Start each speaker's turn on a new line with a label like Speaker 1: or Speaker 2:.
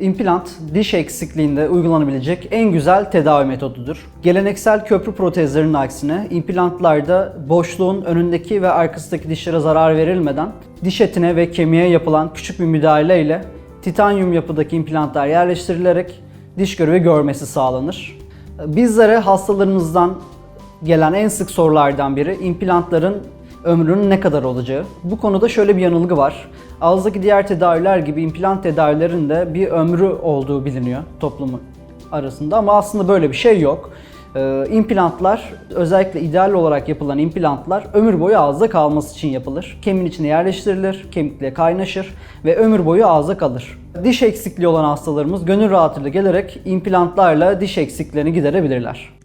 Speaker 1: İmplant diş eksikliğinde uygulanabilecek en güzel tedavi metodudur. Geleneksel köprü protezlerinin aksine implantlarda boşluğun önündeki ve arkasındaki dişlere zarar verilmeden diş etine ve kemiğe yapılan küçük bir müdahale ile titanyum yapıdaki implantlar yerleştirilerek diş görevi görmesi sağlanır. Bizlere hastalarımızdan gelen en sık sorulardan biri implantların ömrünün ne kadar olacağı. Bu konuda şöyle bir yanılgı var. Ağızdaki diğer tedaviler gibi implant tedavilerinde bir ömrü olduğu biliniyor toplumu arasında ama aslında böyle bir şey yok. Ee, implantlar özellikle ideal olarak yapılan implantlar ömür boyu ağızda kalması için yapılır. Kemiğin içine yerleştirilir, kemikle kaynaşır ve ömür boyu ağızda kalır. Diş eksikliği olan hastalarımız gönül rahatlığıyla gelerek implantlarla diş eksiklerini giderebilirler.